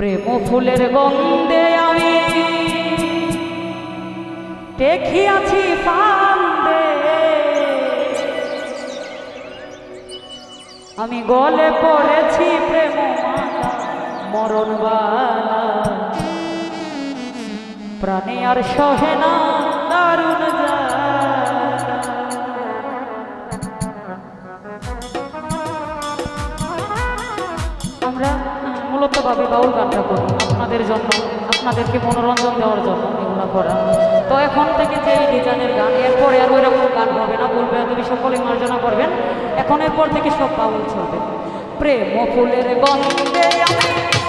প্রেম ফুলের গন্ধে আমি দেখিয়াছি আমি গলে পড়েছি প্রেম মরণ প্রাণে আর সহে না, দারুণ আমরা মূলত ভাবে বাউল গানটা করি আপনাদের জন্য, আপনাদেরকে মনোরঞ্জন দেওয়ার জন্য এগুলো করা। তো এখন থেকে যে ডিজাইনের গান, এরপরে আর ওই রকম গান হবে না, বলবে তুমি সকলে মার্জনা করবেন। এখন এরপর থেকে সব বাউল চলবে। প্রেম ফুলের গন্ধে আমি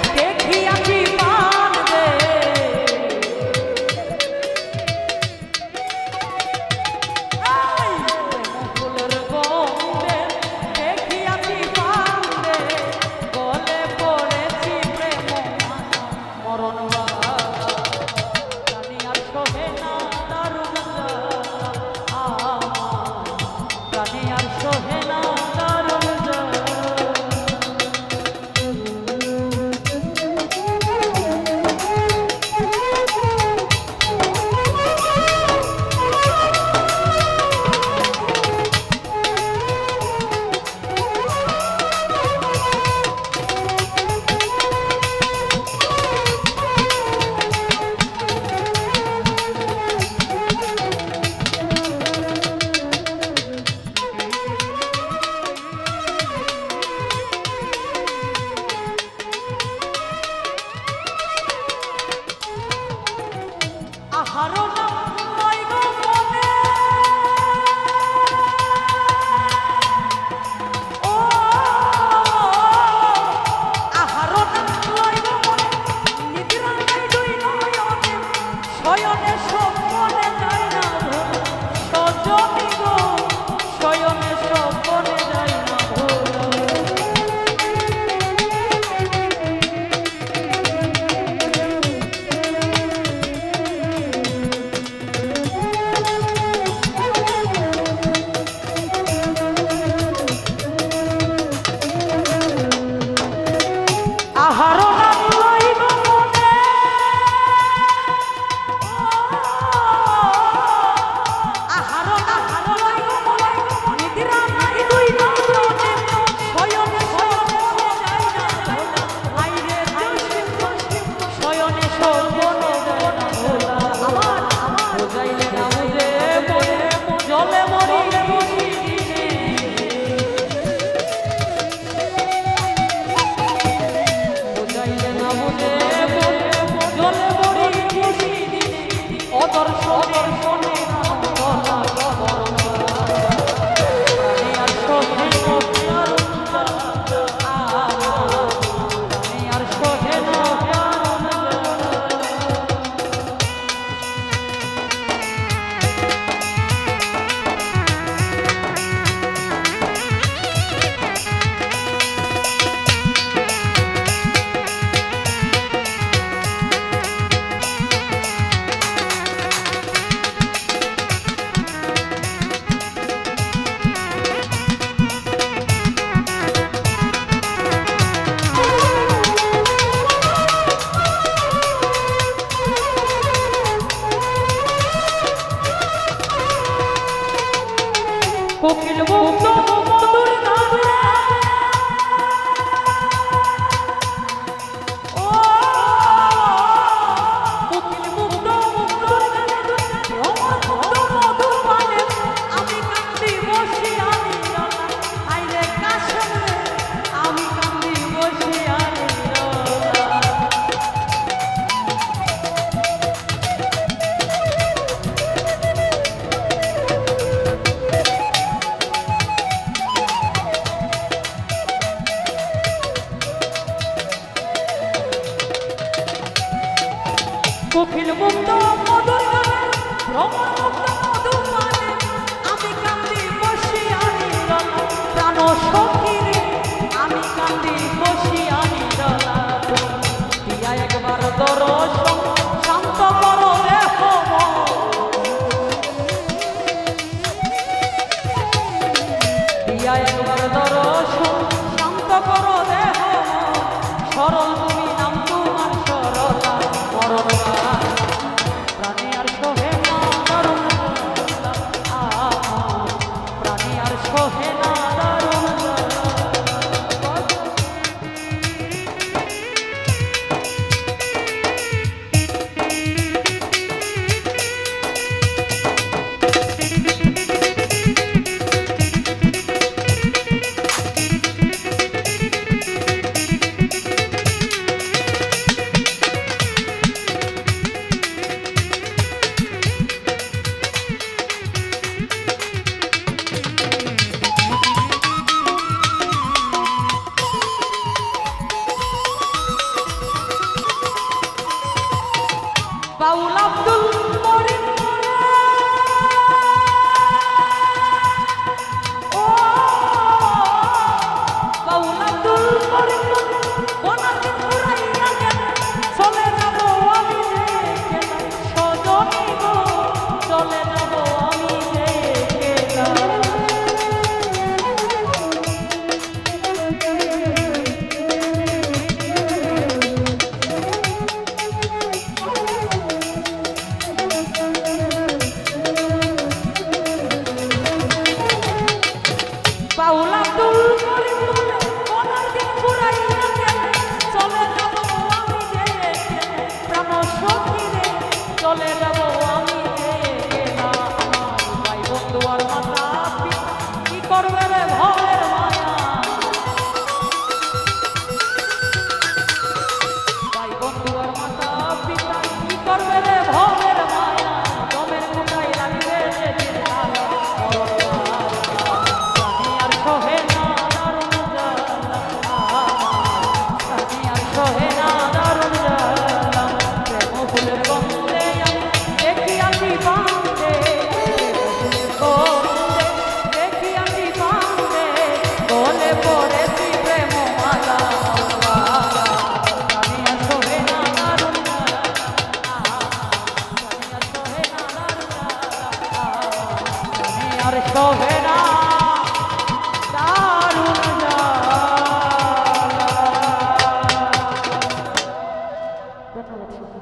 저 অদর্শ কোকিল মুক্ত মধুর গানে ভ্রমণ Correndo